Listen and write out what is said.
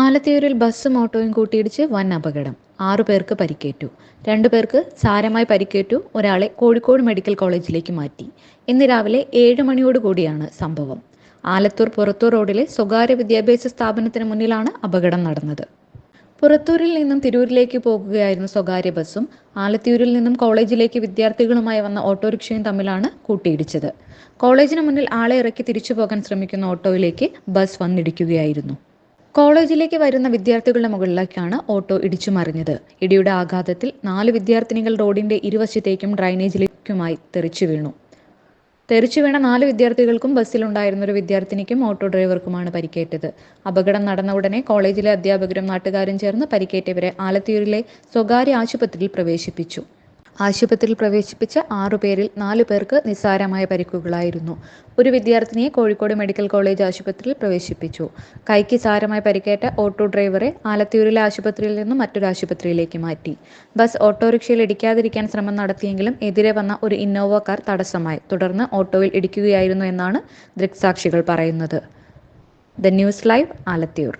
ആലത്തിയൂരിൽ ബസ്സും ഓട്ടോയും കൂട്ടിയിടിച്ച് വൻ അപകടം. ആറു പേർക്ക് പരിക്കേറ്റു. രണ്ടു പേർക്ക് സാരമായി പരിക്കേറ്റു. ഒരാളെ കോഴിക്കോട് മെഡിക്കൽ കോളേജിലേക്ക് മാറ്റി. ഇന്ന് രാവിലെ ഏഴ് മണിയോടുകൂടിയാണ് സംഭവം. ആലത്തൂർ പുറത്തൂർ റോഡിലെ സ്വകാര്യ വിദ്യാഭ്യാസ സ്ഥാപനത്തിന് മുന്നിലാണ് അപകടം നടന്നത്. പുറത്തൂരിൽ നിന്നും തിരൂരിലേക്ക് പോകുകയായിരുന്ന സ്വകാര്യ ബസ്സും. ആലത്തിയൂരിൽ നിന്നും കോളേജിലേക്ക് വിദ്യാർത്ഥികളുമായി വന്ന ഓട്ടോറിക്ഷയും തമ്മിലാണ് കൂട്ടിയിടിച്ചത്. കോളേജിന് മുന്നിൽ ആളെ ഇറക്കി തിരിച്ചു പോകാൻ ശ്രമിക്കുന്ന ഓട്ടോയിലേക്ക് ബസ് വന്നിടിക്കുകയായിരുന്നു. കോളേജിലേക്ക് വരുന്ന വിദ്യാർത്ഥികളുടെ മുകളിലേക്കാണ് ഓട്ടോ ഇടിച്ചു മറിഞ്ഞത്. ഇടിയുടെ ആഘാതത്തിൽ നാല് വിദ്യാർത്ഥിനികൾ റോഡിന്റെ ഇരുവശത്തേക്കും ഡ്രൈനേജിലേക്കുമായി തെറിച്ചു വീണു. തെറിച്ചു വീണ നാല് വിദ്യാർത്ഥികൾക്കും ബസ്സിലുണ്ടായിരുന്ന ഒരു വിദ്യാർത്ഥിനിക്കും ഓട്ടോ ഡ്രൈവർക്കുമാണ് പരിക്കേറ്റത്. അപകടം നടന്ന ഉടനെ കോളേജിലെ അധ്യാപകരും നാട്ടുകാരും ചേർന്ന് പരിക്കേറ്റവരെ ആലത്തിയൂരിലെ സ്വകാര്യ ആശുപത്രിയിൽ പ്രവേശിപ്പിച്ചു. ആശുപത്രിയിൽ പ്രവേശിപ്പിച്ച ആറുപേരിൽ നാലു പേർക്ക് നിസ്സാരമായ പരിക്കുകളായിരുന്നു. ഒരു വിദ്യാർത്ഥിനിയെ കോഴിക്കോട് മെഡിക്കൽ കോളേജ് ആശുപത്രിയിൽ പ്രവേശിപ്പിച്ചു. കൈക്ക് സാരമായി പരിക്കേറ്റ ഓട്ടോ ഡ്രൈവറെ ആലത്തിയൂരിലെ ആശുപത്രിയിൽ നിന്നും മറ്റൊരു ആശുപത്രിയിലേക്ക് മാറ്റി. ബസ് ഓട്ടോറിക്ഷയിൽ ഇടിക്കാതിരിക്കാൻ ശ്രമം നടത്തിയെങ്കിലും എതിരെ വന്ന ഒരു ഇന്നോവ കാർ തടസ്സമായി. തുടർന്ന് ഓട്ടോയിൽ ഇടിക്കുകയായിരുന്നു എന്നാണ് ദൃക്സാക്ഷികൾ പറയുന്നത്. The news live Alathiyur